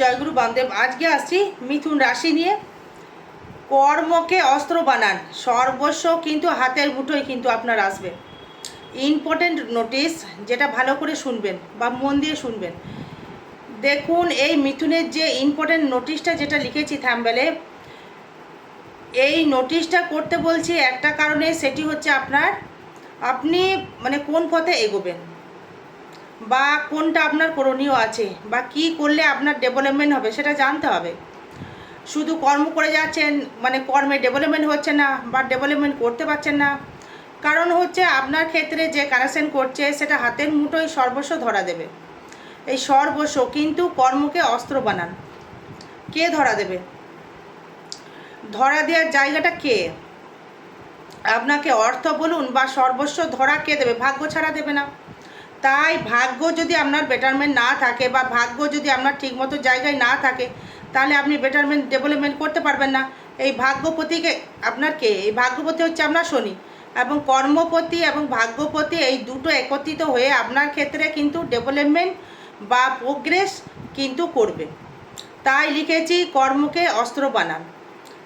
জয়গুরু বামদেব, আজকে আসছি মিথুন রাশি নিয়ে। কর্মকে অস্ত্র বানান, সর্বস্ব কিন্তু হাতের মুঠোয় কিন্তু আপনার আসবে। ইম্পর্টেন্ট নোটিশ যেটা ভালো করে শুনবেন বা মন দিয়ে শুনবেন। দেখুন, এই মিথুনের যে ইম্পর্টেন্ট নোটিশটা যেটা লিখেছি থ্যাম্বেলে এই নোটিশটা করতে বলছি একটা কারণে, সেটি হচ্ছে আপনার, আপনি মানে কোন পথে এগোবেন? বা কোনটা আপনার করণীয় আছে বা কি করলে আপনার ডেভেলপমেন্ট হবে সেটা জানতে হবে। শুধু কর্ম করে যাচ্ছেন মানে কর্মে ডেভেলপমেন্ট হচ্ছে না বা ডেভেলপমেন্ট করতে পারছেন না। কারণ হচ্ছে আপনার ক্ষেত্রে যে কানেকশন করছে সেটা হাতের মুঠোয় সর্বস্ব ধরা দেবে। এই সর্বস্ব কিন্তু কর্মকে অস্ত্র বানান। কে ধরা দেবে? ধরা দেওয়ার জায়গাটা কে? আপনাকে অর্থ বলুন বা সর্বস্ব ধরা কে দেবে? ভাগ্য ছাড়া দেবে না। তাই ভাগ্য যদি আপনার বেটারমেন্ট না থাকে বা ভাগ্য যদি আপনার ঠিকমতো জায়গায় না থাকে, তাহলে আপনি বেটারমেন্ট ডেভেলপমেন্ট করতে পারবেন না। এই ভাগ্যপতিকে আপনার কে? এই ভাগ্যপতি হচ্ছে আপনার শনি। এবং কর্মপতি এবং ভাগ্যপতি এই দুটো একত্রিত হয়ে আপনার ক্ষেত্রে কিন্তু ডেভেলপমেন্ট বা প্রোগ্রেস কিন্তু করবে। তাই লিখেছি, কর্মকে অস্ত্র বানান।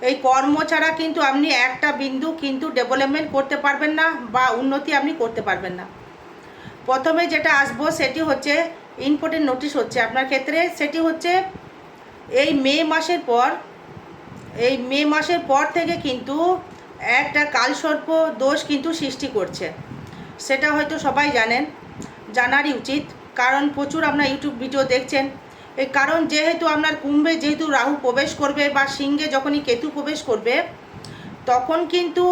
এই কর্ম ছাড়া কিন্তু আপনি একটা বিন্দু কিন্তু ডেভেলপমেন্ট করতে পারবেন না বা উন্নতি আপনি করতে পারবেন না। প্রথমে যেটা আসব সেটি হচ্ছে ইম্পর্টেন্ট নোটিশ হচ্ছে আপনার ক্ষেত্রে, সেটি হচ্ছে এই মে মাসের পর, এই মে মাসের পর থেকে কিন্তু একটা কালসর্প দোষ কিন্তু সৃষ্টি করছে। সেটা হয়তো সবাই জানেন, জানারই উচিত, কারণ প্রচুর আপনার ইউটিউব ভিডিও দেখছেন। এই কারণ যেহেতু আপনার কুম্ভে যেহেতু রাহু প্রবেশ করবে বা সিংহে যখনই কেতু প্রবেশ করবে, তখন কিন্তু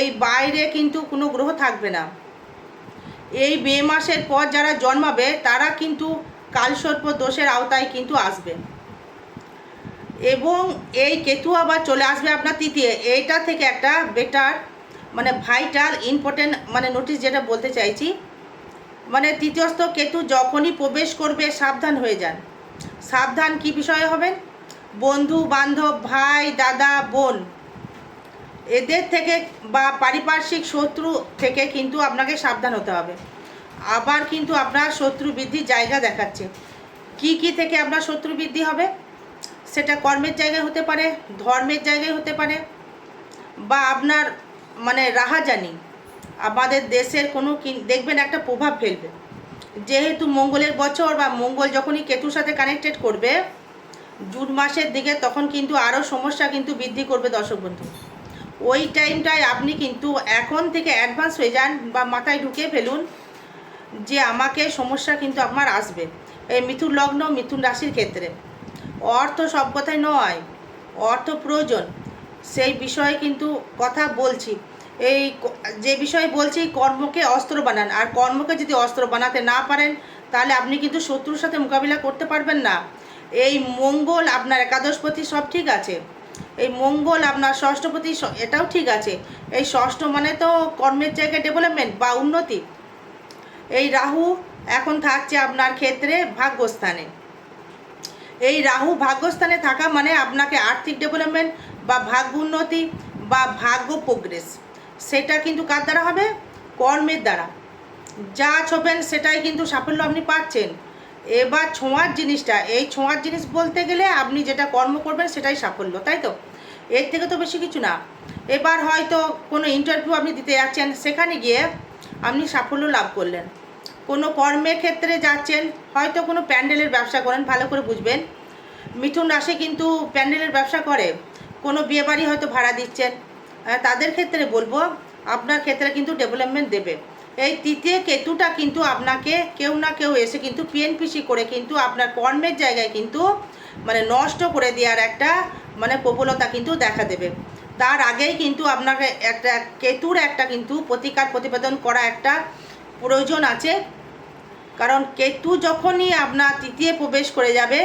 এই বাইরে কিন্তু কোনো গ্রহ থাকবে না। এই মে মাসের পর যারা জন্মাবে, তারা কিন্তু কালসর্প দোষের আওতায় কিন্তু আসবে। এবং এই কেতু আবার চলে আসবে আপনার তৃতীয়। এইটা থেকে একটা বেটার মানে ভাইটাল ইম্পর্টেন্ট মানে নোটিশ যেটা বলতে চাইছি মানে তৃতীয়স্থ কেতু যখনই প্রবেশ করবে, সাবধান হয়ে যান। সাবধান কি বিষয়ে হবেন? বন্ধু বান্ধব ভাই, দাদা, বোন এদের থেকে বা পারিপার্শ্বিক শত্রু থেকে কিন্তু আপনাকে সাবধান হতে হবে। আবার কিন্তু আপনার শত্রু বৃদ্ধির জায়গা দেখাচ্ছে। কি কি থেকে আপনার শত্রু বৃদ্ধি হবে? সেটা কর্মের জায়গায় হতে পারে, ধর্মের জায়গায় হতে পারে, বা আপনার মানে রাহাজানি। আমাদের দেশের কোনো দেখবেন একটা প্রভাব ফেলবে। যেহেতু মঙ্গলের বছর বা মঙ্গল যখনই কেতুর সাথে কানেক্টেড করবে, জুন মাসের দিকে তখন কিন্তু আরও সমস্যা কিন্তু বৃদ্ধি করবে দর্শক বন্ধু। ওই টাইমটায় আপনি কিন্তু এখন থেকে অ্যাডভান্স হয়ে যান বা মাথায় ঢুকিয়ে ফেলুন যে আমাকে সমস্যা কিন্তু আমার আসবে। এই মিথুন লগ্ন, মিথুন রাশির ক্ষেত্রে। অর্থ সব কথাই নয়, অর্থ প্রয়োজন। সেই বিষয়ে কিন্তু কথা বলছি। এই যে বিষয়ে বলছি, কর্মকে অস্ত্র বানান। আর কর্মকে যদি অস্ত্র বানাতে না পারেন, তাহলে আপনি কিন্তু শত্রুর সাথে মোকাবিলা করতে পারবেন না। এই মঙ্গল আপনার একাদশপতি সব ঠিক আছে। এই মঙ্গল আপনার ষষ্ঠপতি এটাও ঠিক আছে। এই ষষ্ঠ মানে তো কর্মের জায়গায় ডেভেলপমেন্ট বা উন্নতি। এই রাহু এখন থাকছে আপনার ক্ষেত্রে ভাগ্যস্থানে। এই রাহু ভাগ্যস্থানে থাকা মানে আপনাকে আর্থিক ডেভেলপমেন্ট বা ভাগ্য উন্নতি বা ভাগ্য প্রোগ্রেস সেটা কিন্তু কার দ্বারা হবে? কর্মের দ্বারা। যা ছোবেন সেটাই কিন্তু সাফল্য আপনি পাচ্ছেন। এবার ছোঁয়ার জিনিসটা, এই ছোঁয়ার জিনিস বলতে গেলে আপনি যেটা কর্ম করবেন সেটাই সাফল্য, তাই তো? এর থেকে তো বেশি কিছু না। এবার হয়তো কোনো ইন্টারভিউ আপনি দিতে যাচ্ছেন, সেখানে গিয়ে আপনি সাফল্য লাভ করলেন। কোনো কর্মের ক্ষেত্রে যাচ্ছেন, হয়তো কোনো প্যান্ডেলের ব্যবসা করেন, ভালো করে বুঝবেন। মিথুন রাশি কিন্তু প্যান্ডেলের ব্যবসা করে, কোনো বিয়েবাড়ি হয়তো ভাড়া দিচ্ছেন। তাদের ক্ষেত্রে বলব, আপনার ক্ষেত্রে কিন্তু ডেভেলপমেন্ট দেবে। এই তৃতীয় কেতুটা কিন্তু আপনাকে কেউ না কেউ এসে কিন্তু পিএনপিসি করে কিন্তু আপনার কর্মের জায়গায় কিন্তু মানে নষ্ট করে দেওয়ার একটা মানে প্রবলতা কিন্তু দেখা দেবে। তার আগেই কিন্তু আপনাকে একটা কেতুর একটা কিন্তু প্রতিকার প্রতিবেদন করা একটা প্রয়োজন আছে। কারণ কেতু যখনই আপনার তৃতীয় প্রবেশ করে যাবে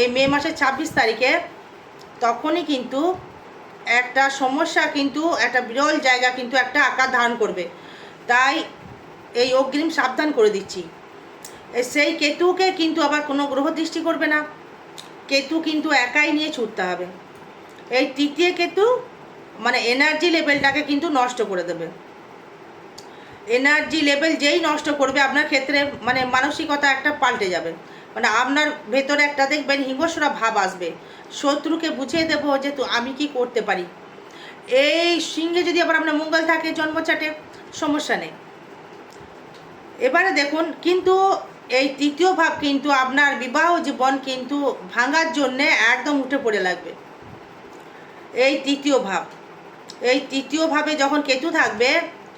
এই মে মাসের ছাব্বিশ তারিখে, তখনই কিন্তু একটা সমস্যা কিন্তু একটা বিরল জায়গা কিন্তু একটা আকার ধারণ করবে। তাই এই অগ্রিম সাবধান করে দিচ্ছি। সেই কেতুকে কিন্তু আবার কোনো গ্রহ দৃষ্টি করবে না। কেতু কিন্তু একাই নিয়ে ছুটতে হবে। এই তৃতীয় কেতু মানে এনার্জি লেভেলটাকে কিন্তু নষ্ট করে দেবে। এনার্জি লেভেল যেই নষ্ট করবে, আপনার ক্ষেত্রে মানে মানসিকতা একটা পাল্টে যাবে। মানে আপনার ভেতরে একটা দেখবেন হিংস্রা ভাব আসবে। শত্রুকে বুঝিয়ে দেবো যে তো আমি কি করতে পারি। এই সিংহে যদি আবার আপনার মঙ্গল থাকে জন্মচাটে সমস্যা নেই। এবারে দেখুন, কিন্তু এই তৃতীয় ভাব কিন্তু আপনার বিবাহ জীবন কিন্তু ভাঙার জন্যে একদম উঠে পড়ে লাগবে। এই তৃতীয় ভাব। এই তৃতীয় ভাবে যখন কেতু থাকবে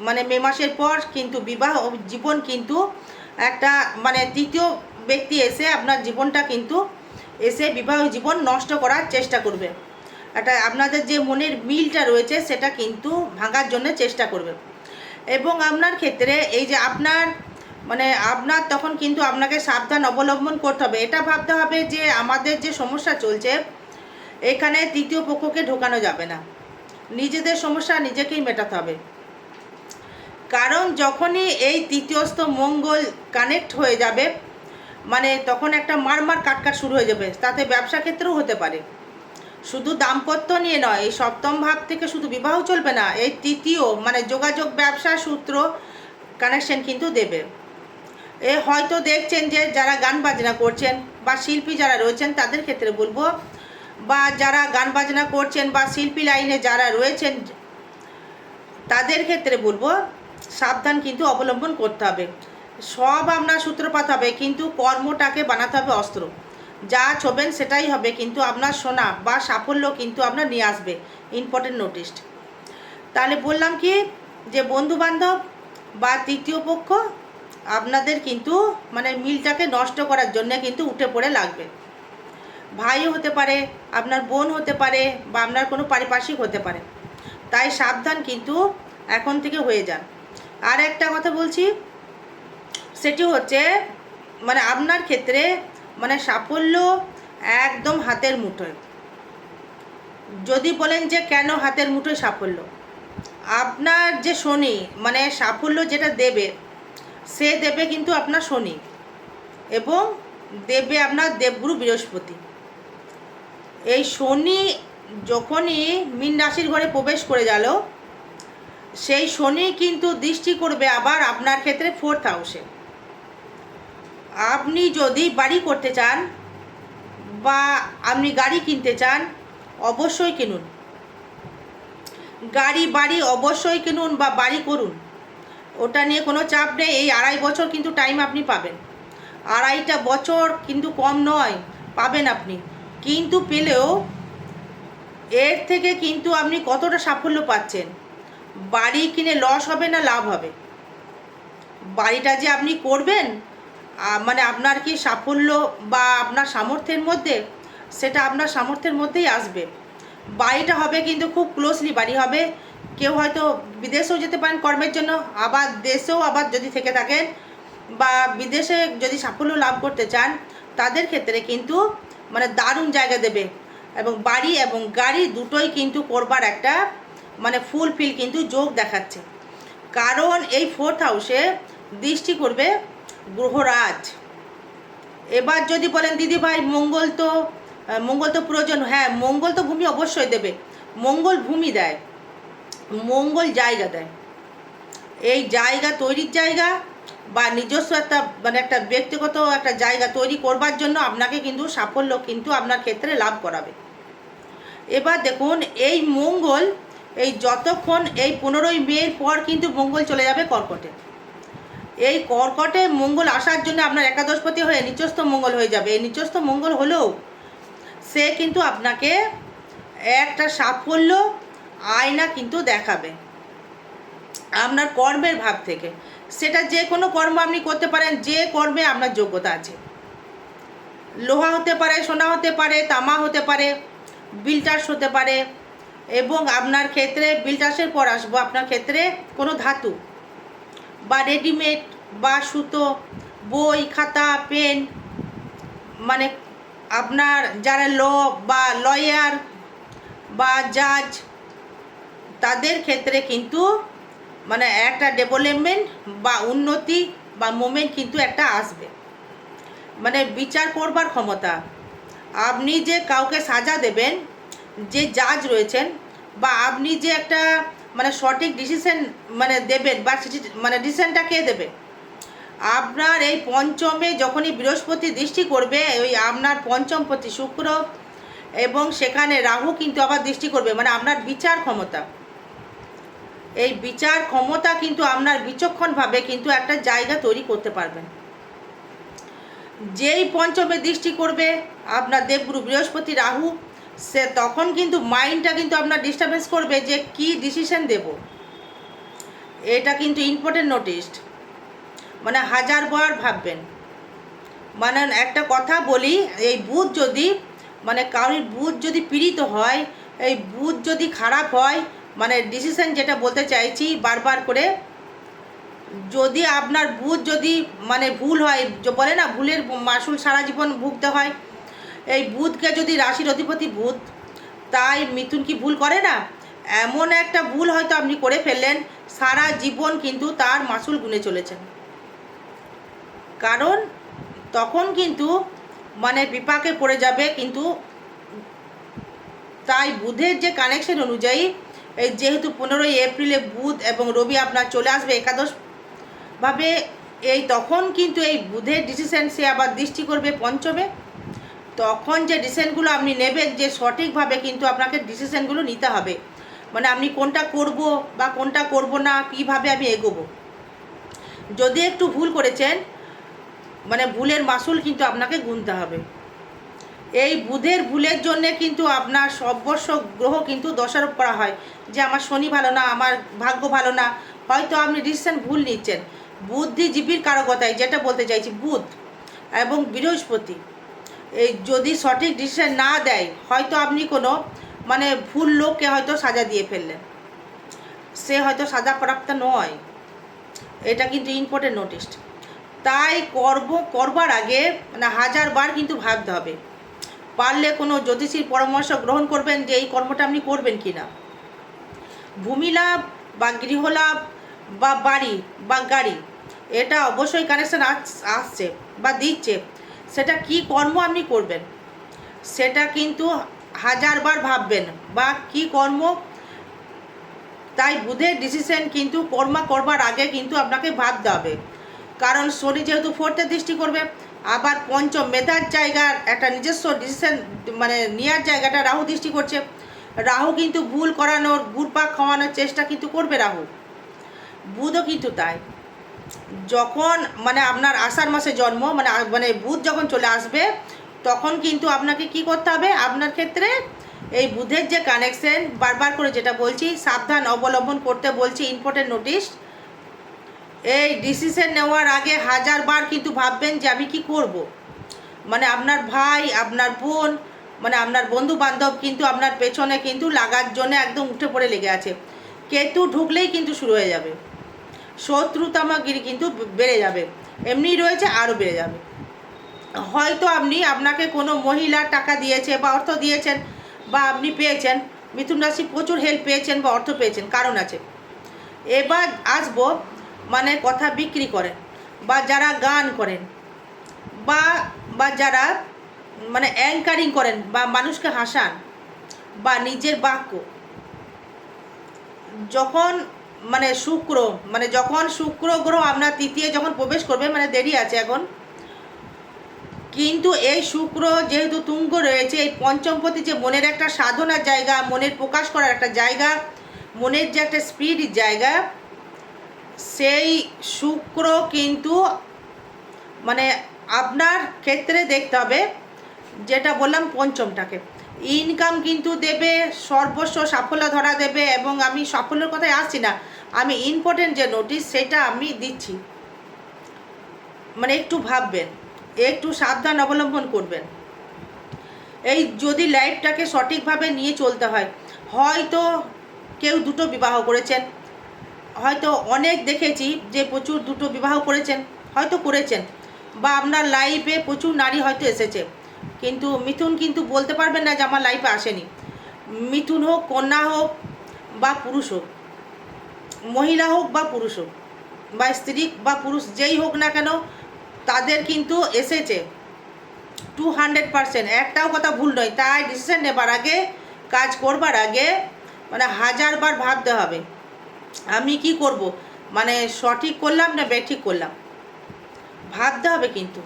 মানে মে মাসের পর কিন্তু বিবাহ জীবন কিন্তু একটা মানে তৃতীয় ব্যক্তি এসে আপনার জীবনটা কিন্তু এসে বিবাহ জীবন নষ্ট করার চেষ্টা করবে। একটা আপনাদের যে মনের মিলটা রয়েছে সেটা কিন্তু ভাঙার জন্য চেষ্টা করবে। এবং আপনার ক্ষেত্রে এই যে আপনার মানে আপনার তখন কিন্তু আপনাকে সাবধান অবলম্বন করতে হবে। এটা ভাবতে হবে যে আমাদের যে সমস্যা চলছে, এখানে তৃতীয় পক্ষকে ঢোকানো যাবে না। নিজেদের সমস্যা নিজেকেই মেটাতে হবে। কারণ যখনই এই তৃতীয়স্থ মঙ্গল কানেক্ট হয়ে যাবে মানে তখন একটা মারমার কাটকাট শুরু হয়ে যাবে। তাতে ব্যবসা ক্ষেত্রেও হতে পারে। শুধু দাম্পত্য নিয়ে নয়, এই সপ্তম ভাব থেকে শুধু বিবাহ চলবে না, এই তৃতীয় মানে যোগাযোগ ব্যবসা সূত্র কানেকশন কিন্তু দেবে। এ হয়তো দেখছেন যে যারা গান বাজনা করছেন বা শিল্পী যারা রয়েছেন, তাদের ক্ষেত্রে বলব, বা যারা গান বাজনা করছেন বা শিল্পী লাইনে যারা রয়েছেন, তাদের ক্ষেত্রে বলব, সাবধান কিন্তু অবলম্বন করতে হবে। সব আপনার সূত্রপাত হবে, কিন্তু কর্মটাকে বানাতে হবে অস্ত্র। যা ছোবেন সেটাই হবে, কিন্তু আপনার সোনা বা সাফল্য কিন্তু আপনার নিয়ে আসবে ইম্পর্টেন্ট নোটিস তাহলে বললাম কি, যে বন্ধু বান্ধব বা তৃতীয় পক্ষ আপনাদের কিন্তু মানে মিলটাকে নষ্ট করার জন্য কিন্তু উঠে পড়ে লাগবে। ভাইও হতে পারে, আপনার বোন হতে পারে বা আপনার কোনো পারিপার্শ্বিক হতে পারে। তাই সাবধান কিন্তু এখন থেকে হয়ে যান। আর একটা কথা বলছি, সেটি হচ্ছে মানে আপনার ক্ষেত্রে মানে সাফল্য একদম হাতের মুঠোয়। যদি বলেন যে কেন হাতের মুঠোয় সাফল্য? আপনার যে শনি মানে সাফল্য যেটা দেবে সে দেবে কিন্তু আপনার শনি এবং দেবে আপনার দেবগুরু বৃহস্পতি। এই শনি যখনই মীন রাশির ঘরে প্রবেশ করে গেল, সেই শনি কিন্তু দৃষ্টি করবে আবার আপনার ক্ষেত্রে ফোর্থ হাউসে আপনি যদি বাড়ি করতে চান বা আপনি গাড়ি কিনতে চান, অবশ্যই কিনুন। গাড়ি বাড়ি অবশ্যই কিনুন বা বাড়ি করুন। ওটা নিয়ে কোনো চাপ নেই, এই আড়াই বছর কিন্তু টাইম আপনি পাবেন। আড়াইটা বছর কিন্তু কম নয়, পাবেন আপনি। কিন্তু পেলেও এর থেকে কিন্তু আপনি কতটা সাফল্য পাচ্ছেন? বাড়ি কিনে লস হবে না লাভ হবে? বাড়িটা যে আপনি করবেন মানে আপনার কি সাফল্য বা আপনার সামর্থ্যের মধ্যে, সেটা আপনার সামর্থ্যের মধ্যেই আসবে। বাড়িটা হবে কিন্তু খুব ক্লোজলি বাড়ি হবে কেউ হয়তো বিদেশেও যেতে পারেন, কর্মের জন্য, আবার দেশেও আবার যদি থেকে থাকেন বা বিদেশে যদি সাফল্য লাভ করতে চান, তাদের ক্ষেত্রে কিন্তু মানে দারুণ জায়গা দেবে। এবং বাড়ি এবং গাড়ি দুটোই কিন্তু করবার একটা মানে ফুলফিল কিন্তু যোগ দেখাচ্ছে। কারণ এই ফোর্থ হাউসে দৃষ্টি করবে গ্রহরাজ। এবার যদি বলেন, দিদি ভাই, মঙ্গল তো মঙ্গল তো প্রয়োজন। হ্যাঁ মঙ্গল তো ভূমি অবশ্যই দেবে। মঙ্গল ভূমি দেয়। মঙ্গল জায়গা দেয়। এই জায়গা তৈরির জায়গা বা নিজস্ব একটা মানে একটা ব্যক্তিগত একটা জায়গা তৈরি করবার জন্য আপনাকে কিন্তু সাফল্য কিন্তু আপনার ক্ষেত্রে লাভ করাবে। এবার দেখুন, এই মঙ্গল, এই যতক্ষণ এই পনেরোই মের পর কিন্তু মঙ্গল চলে যাবে কর্কটে। এই কর্কটে মঙ্গল আসার জন্য আপনার একাদশপতি হয়ে নিচস্থ মঙ্গল হয়ে যাবে। এই নিচস্থ মঙ্গল হলেও সে কিন্তু আপনাকে একটা সাফল্য আয়না কিন্তু দেখাবে। আপনার কর্মের ভাব থেকে। সেটা যে কোনো কর্ম আপনি করতে পারেন, যে কর্মে আপনার যোগ্যতা আছে। লোহা হতে পারে, সোনা হতে পারে, তামা হতে পারে বিলটাস হতে পারে এবং আপনার ক্ষেত্রে বিলটাসের পর আসব, আপনার ক্ষেত্রে কোনো ধাতু বা রেডিমেড বা সুতো, বই, খাতা, পেন মানে আপনার যারা ল বা লয়ার বা জাজ তাদের ক্ষেত্রে কিন্তু মানে একটা ডেভেলপমেন্ট বা উন্নতি বা মোমেন্ট কিন্তু একটা আসবে। মানে বিচার করবার ক্ষমতা। আপনি যে কাউকে সাজা দেবেন, যে জাজ রয়েছেন, বা আপনি যে একটা মানে সঠিক ডিসিশন মানে দেবেন বা মানে ডিসিশনটা কে দেবে? আপনার এই পঞ্চমে যখনই বৃহস্পতি দৃষ্টি করবে, ওই আপনার পঞ্চম প্রতি শুক্র এবং সেখানে রাহু কিন্তু আবার দৃষ্টি করবে। মানে আপনার বিচার ক্ষমতা। এই বিচার ক্ষমতা কিন্তু আপনার বিচক্ষণভাবে কিন্তু একটা জায়গা তৈরি করতে পারবেন। যেই পঞ্চমে দৃষ্টি করবে আপনার দেবগুরু বৃহস্পতি রাহু, সে তখন কিন্তু মাইন্ডটা কিন্তু আপনার ডিস্টারবেন্স করবে যে কি ডিসিশন দেব। এটা কিন্তু ইম্পর্টেন্ট নোটিস মানে হাজার বার ভাববেন। মানে একটা কথা বলি, এই বুধ যদি মানে কারোর বুধ যদি পীড়িত হয়, এই বুধ যদি খারাপ হয় মানে ডিসিশন যেটা বলতে চাইছি বারবার করে, যদি আপনার বুধ যদি মানে ভুল হয় বলে না, ভুলের মাসুল সারা জীবন ভুগতে হয়, এই বুধকে যদি রাশির অধিপতি বুধ তাই মিথুন কি ভুল করে না? এমন একটা ভুল হয়তো আপনি করে ফেললেন, সারা জীবন কিন্তু তার মাসুল গুনে চলেছেন। কারণ তখন কিন্তু মানে বিপাকে পড়ে যাবে, কিন্তু তাই বুধের যে কানেকশন অনুযায়ী যেহেতু পনেরোই এপ্রিলে বুধ এবং রবি আপনার চলে আসবে একাদশ ভাবে, এই তখন কিন্তু এই বুধের ডিসিশন সে আবার দৃষ্টি করবে পঞ্চমে। তখন যে ডিসিশনগুলো আপনি নেবেন যে সঠিকভাবে কিন্তু আপনাকে ডিসিশনগুলো নিতে হবে। মানে আপনি কোনটা করব বা কোনটা করব না, কীভাবে আমি এগোবো। যদি একটু ভুল করেছেন মানে ভুলের মাসুল কিন্তু আপনাকে গুনতে হবে। এই বুধের ভুলের জন্যে কিন্তু আপনার সর্বস্ব গ্রহ কিন্তু দোষারোপ করা হয় যে আমার শনি ভালো না, আমার ভাগ্য ভালো না। হয়তো আপনি ডিসিশন ভুল নিচ্ছেন। বুদ্ধিজীবীর কারকতায় যেটা বলতে চাইছি, বুধ এবং বৃহস্পতি। এই যদি সঠিক ডিসিশন না দেয়, হয়তো আপনি কোনো মানে ভুল লোককে হয়তো সাজা দিয়ে ফেললেন। সে হয়তো সাজা প্রাপ্ত নয়। এটা কিন্তু ইম্পর্টেন্ট নোটিস তাই কর্ম করবার আগে মানে হাজারবার কিন্তু ভাবতে হবে। পারলে কোনো জ্যোতিষীর পরামর্শ গ্রহণ করবেন যে এই কর্মটা আপনি করবেন কি না। ভূমি লাভ বা গৃহলাভ বা বাড়ি বা গাড়ি, এটা অবশ্যই কানেকশান আসছে বা দিচ্ছে। সেটা কি কর্ম আপনি করবেন, সেটা কিন্তু হাজারবার ভাববেন বা কি কর্ম, তাই বুধের ডিসিশন কিন্তু কর্মা করবার আগে কিন্তু আপনাকে ভাবতে হবে। কারণ শনি যেহেতু ফোর্থে দৃষ্টি করবে আবার পঞ্চম মেধার জায়গার একটা নিজস্ব ডিসিশন মানে নেওয়ার জায়গাটা রাহু দৃষ্টি করছে। রাহু কিন্তু ভুল করানোর গুড়পাক খাওয়ানোর চেষ্টা কিন্তু করবে রাহু। বুধও কিন্তু তাই। যখন মানে আপনার আষাঢ় মাসে জন্ম মানে মানে বুধ যখন চলে আসবে, তখন কিন্তু আপনাকে কি করতে হবে? আপনার ক্ষেত্রে এই বুধের যে কানেকশন বারবার করে যেটা বলছি, সাবধান অবলম্বন করতে বলছি ইম্পর্টেন্ট নোটিশ এই ডিসিশন নেওয়ার আগে হাজারবার কিন্তু ভাববেন যে আমি কি করব। মানে আপনার ভাই, আপনার বোন মানে আপনার বন্ধু বান্ধব কিন্তু আপনার পেছনে কিন্তু লাগার জন্য একদম উঠে পড়ে লেগে আছে। কেতু ঢুকলেই কিন্তু শুরু হয়ে যাবে। শত্রুতামাগিরি কিন্তু বেড়ে যাবে। এমনি রয়েছে আরও বেড়ে যাবে। হয়তো আপনি আপনাকে কোনো মহিলা টাকা দিয়েছে বা অর্থ দিয়েছেন বা আপনি পেয়েছেন, মিথুন রাশি প্রচুর হেল্প পেয়েছেন বা অর্থ পেয়েছেন, কারণ আছে। এবার আসব মানে কথা বিক্রি করেন, বা যারা গান করেন, বা বা যারা মানে অ্যাঙ্কারিং করেন, বা মানুষকে হাসান, বা নিজের বাক্য। যখন মানে শুক্র মানে যখন শুক্র গ্রহ আপনার তৃতীয় যখন প্রবেশ করবে মানে দেরি আছে এখন, কিন্তু এই শুক্র যেহেতু তুঙ্গ রয়েছে, এই পঞ্চমপতি যে মনের একটা সাধনার জায়গা, মনের প্রকাশ করার একটা জায়গা, মনের যে একটা স্পিড জায়গা সেই শুক্র কিন্তু মানে আপনার ক্ষেত্রে দেখতে হবে, যেটা বললাম পঞ্চমটাকে। ইনকাম কিন্তু দেবে, সর্বস্ব সাফল্য ধরা দেবে এবং আমি সাফল্যের কথায় আসছি না, আমি ইম্পর্টেন্ট যে নোটিশ সেটা আমি দিচ্ছি। মানে একটু ভাববেন, একটু সাবধান অবলম্বন করবেন। এই যদি লাইফটাকে সঠিকভাবে নিয়ে চলতে হয়, হয়তো কেউ দুটো বিবাহ করেছেন হয়তো অনেক দেখেছি যে প্রচুর দুটো বিবাহ করেছেন, হয়তো করেছেন, বা আপনার লাইফে প্রচুর নারী হয়তো এসেছে। কিন্তু মিথুন কিন্তু বলতে পারবেন না যে আমার লাইফে আসেনি। মিথুন হোক, কন্যা হোক, বা পুরুষ হোক, মহিলা হোক বা পুরুষ হোক, বা স্ত্রী বা পুরুষ যেই হোক না কেন, তাদের কিন্তু এসেছে। টু হান্ড্রেড পারসেন্ট একটাও কথা ভুল নয়, তাই ডিসিশন নেবার আগে, কাজ করবার আগে মানে হাজারবার ভাবতে হবে। আমি কি করব? মানে সঠিক করলাম না বেঠিক করলাম? ভাবতে হবে কিন্তু।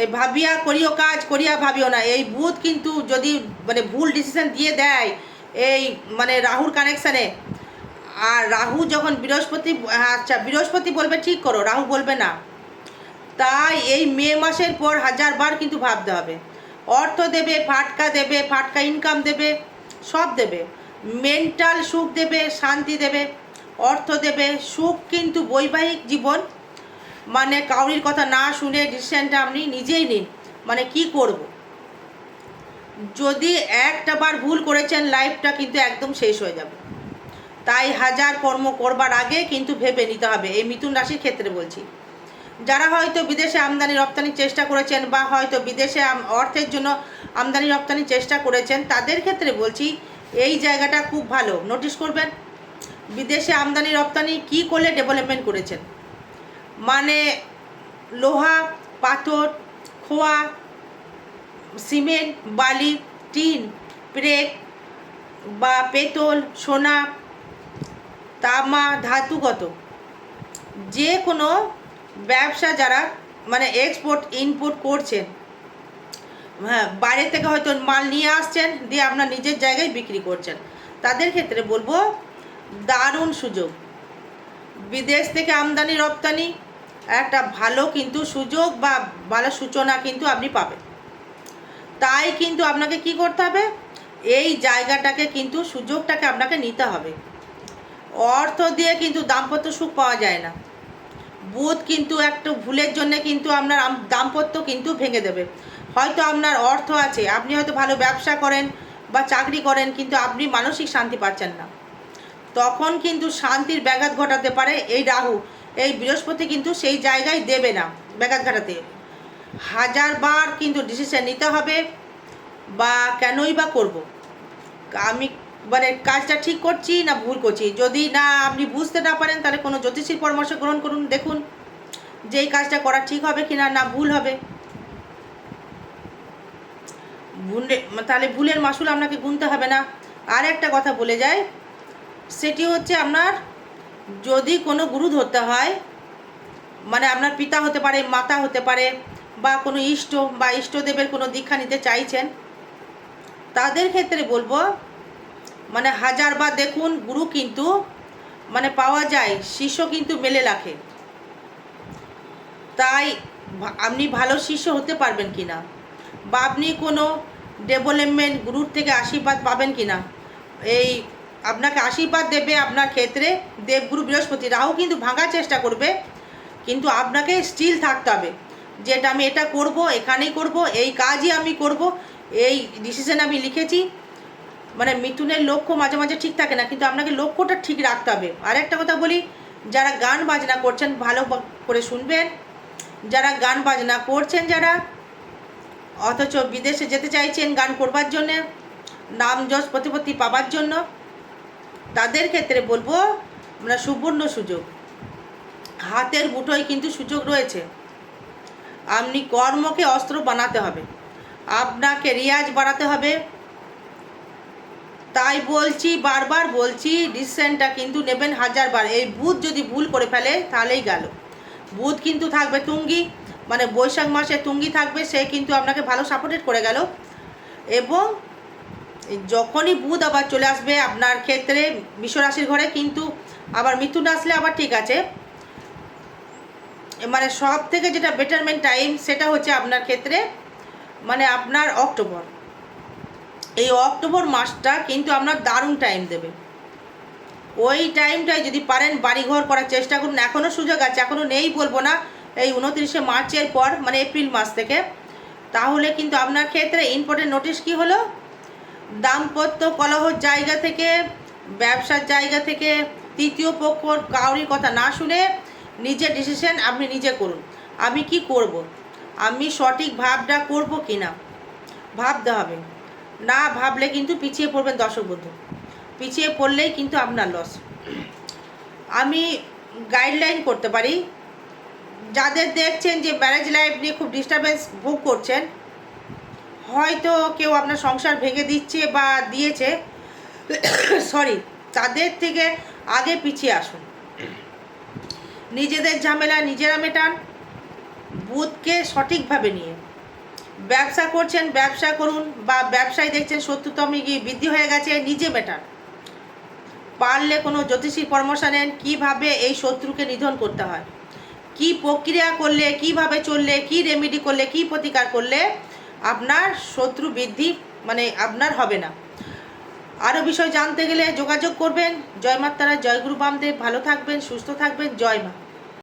এই ভাবিয়া করিও কাজ, করিয়া ভাবিও না। এই বুধ কিন্তু যদি মানে ভুল ডিসিশন দিয়ে দেয়, এই মানে রাহুর কানেকশানে আর রাহু যখন বৃহস্পতি আচ্ছা বৃহস্পতি বলবে ঠিক করো, রাহু বলবে না। তাই এই মে মাসের পর হাজারবার কিন্তু ভাবতে হবে। অর্থ দেবে, ফাটকা দেবে, ফাটকা ইনকাম দেবে, সব দেবে। মেন্টাল সুখ দেবে, শান্তি দেবে, অর্থ দেবে, সুখ কিন্তু বৈবাহিক জীবন। মানে কাউরির কথা না শুনে ডিসিশনটা আপনি নিজেই নিন মানে কি করব। যদি একটা বার ভুল করেছেন লাইফটা কিন্তু একদম শেষ হয়ে যাবে। তাই হাজার কর্ম করবার আগে কিন্তু ভেবে নিতে হবে, এই মিথুন রাশির ক্ষেত্রে বলছি। যারা হয়তো বিদেশে আমদানি, রপ্তানির চেষ্টা করেছেন বা হয়তো বিদেশে অর্থের জন্য আমদানি, রপ্তানির চেষ্টা করেছেন, তাদের ক্ষেত্রে বলছি এই জায়গাটা খুব ভালো। নোটিশ করবেন, বিদেশে আমদানি, রপ্তানি কি করলে ডেভেলপমেন্ট করেছেন? মানে লোহা, পাথর, খোয়া সিমেন্ট বালি, টিন, প্রেক বা পেতল সোনা, তামা, ধাতুগত। যে কোনো ব্যবসা যারা মানে এক্সপোর্ট ইনপোর্ট করছেন হ্যাঁ বাইরে থেকে হয়তো মাল নিয়ে আসছেন, দিয়ে আপনার নিজের জায়গায় বিক্রি করছেন। তাদের ক্ষেত্রে বলব, দারুণ সুযোগ। বিদেশ থেকে আমদানি, রপ্তানি, একটা ভালো কিন্তু সুযোগ বা ভালো সূচনা কিন্তু আপনি পাবেন। তাই কিন্তু আপনাকে কি করতে হবে? এই জায়গাটাকে কিন্তু, সুযোগটাকে আপনাকে নিতে হবে। অর্থ দিয়ে কিন্তু দাম্পত্য সুখ পাওয়া যায় না। বুধ কিন্তু একটু ভুলের জন্য কিন্তু আপনার দাম্পত্য কিন্তু ভেঙে দেবে। হয়তো আপনার অর্থ আছে, আপনি হয়তো ভালো ব্যবসা করেন বা চাকরি করেন, কিন্তু আপনি মানসিক শান্তি পাচ্ছেন না। তখন কিন্তু শান্তির ব্যাঘাত ঘটাতে পারে এই রাহু। এই বৃহস্পতি কিন্তু সেই জায়গায় দেবে না ব্যাঘাত ঘটাতে। হাজারবার কিন্তু ডিসিশন নিতে হবে বা কেনই বা করব। আমি মানে কাজটা ঠিক করছি না ভুল করছি? যদি না আপনি বুঝতে না পারেন, তাহলে কোনো জ্যোতিষীর পরামর্শ গ্রহণ করুন, দেখুন যে এই কাজটা করা ঠিক হবে কি না না ভুল হবে। ভুলে তাহলে ভুলের মাসুল আপনাকে গুনতে হবে না। আর একটা কথা বলে যায় সেটি হচ্ছে আপনার যদি কোনো গুরু ধরতে হয় মানে আপনার পিতা হতে পারে, মাতা হতে পারে, বা কোনো ইষ্ট, বা ইষ্টদেবের কোনো দীক্ষা নিতে চাইছেন, তাদের ক্ষেত্রে বলব মানে হাজারবার দেখুন, গুরু কিন্তু মানে পাওয়া যায়, শিষ্য কিন্তু মেলে রাখে। তাই, আপনি ভালো শিষ্য হতে পারবেন কি না বা আপনি কোনো ডেভেলপমেন্ট গুরুর থেকে আশীর্বাদ পাবেন কি না এই আপনাকে আশীর্বাদ দেবে আপনার ক্ষেত্রে দেবগুরু বৃহস্পতি। রাহু কিন্তু ভাঙার চেষ্টা করবে, কিন্তু আপনাকে স্টিল থাকতে হবে। যেটা আমি এটা করব, এখানেই করব, এই কাজই আমি করব, এই ডিসিশন আমি লিখেছি। মানে মিথুনের লক্ষ্য মাঝে মাঝে ঠিক থাকে না, কিন্তু আপনাকে লক্ষ্যটা ঠিক রাখতে হবে। আর একটা কথা বলি, যারা গান বাজনা করছেন, ভালো করে শুনবেন। যারা গান বাজনা করছেন, যারা অথচ বিদেশে যেতে চাইছেন গান করবার জন্যে, নাম যশ প্রতিপত্তি পাবার জন্য, তাদের ক্ষেত্রে বলব আমরা সুবর্ণ সুযোগ। হাতের মুঠোয় কিন্তু সুযোগ রয়েছে। আপনি কর্মকে অস্ত্র বানাতে হবে, আপনাকে রিয়াজ বাড়াতে হবে। তাই বলছি, বারবার বলছি ডিসিশনটা কিন্তু নেবেন হাজারবার। এই বুধ যদি ভুল করে ফেলে, তাহলেই গেল। বুধ কিন্তু থাকবে তুঙ্গি। মানে বৈশাখ মাসে তুঙ্গি থাকবে, সে কিন্তু আপনাকে ভালো সাপোর্টেড করে গেল। এবং যখনই বুধ আবার চলে আসবে আপনার ক্ষেত্রে, বিশ্বরাশির ঘরে কিন্তু আবার মিথুন আসলে আবার ঠিক আছে। মানে সব থেকে যেটা বেটারমেন্ট টাইম সেটা হচ্ছে আপনার ক্ষেত্রে মানে আপনার অক্টোবর। এই অক্টোবর মাসটা কিন্তু আপনার দারুণ টাইম দেবে। ওই টাইমটায় যদি পারেন বাড়িঘর করার চেষ্টা করুন। এখনও সুযোগ আছে এখনও নেই বলব না। এই উনত্রিশে মার্চের পর মানে এপ্রিল মাস থেকে। তাহলে কিন্তু আপনার ক্ষেত্রে ইম্পর্টেন্ট নোটিশ কি হলো? দাম্পত্য কলহর জায়গা থেকে, ব্যবসার জায়গা থেকে, তৃতীয় পক্ষ কাউরির কথা না শুনে নিজের ডিসিশন আপনি নিজে করুন। আমি কি করব। আমি সঠিক ভাবটা করব কি না ভাবতে হবে। না ভাবলে কিন্তু পিছিয়ে পড়বেন দর্শক বন্ধু। পিছিয়ে পড়লেই কিন্তু আপনার লস আমি গাইডলাইন করতে পারি। যাদের দেখছেন যে ম্যারেজ লাইফ নিয়ে খুব ডিস্টারবেন্স ভোগ করছেন, হয়তো কেউ আপনার সংসার ভেঙে দিচ্ছে বা দিয়েছে সরি তাদের থেকে আগে পিছিয়ে আসুন। নিজেদের ঝামেলা নিজেরা মেটান, বুধকে সঠিকভাবে নিয়ে। ব্যবসা করছেন, ব্যবসা করুন বা ব্যবসায় দেখছেন শত্রুতমি কি বৃদ্ধি হয়ে গেছে, নিজে মেটান। পারলে কোনো জ্যোতিষীর পরামর্শ নেন কীভাবে এই শত্রুকে নিধন করতে হয়। কি প্রক্রিয়া করলে, কীভাবে চললে, কি রেমেডি করলে, কি প্রতিকার করলে আপনার শত্রু বৃদ্ধি মানে আপনার হবে না। আরও বিষয় জানতে গেলে যোগাযোগ করবেন। জয় মাতারা, জয় গুরু বামদেব। ভালো থাকবেন, সুস্থ থাকবেন। জয় মা।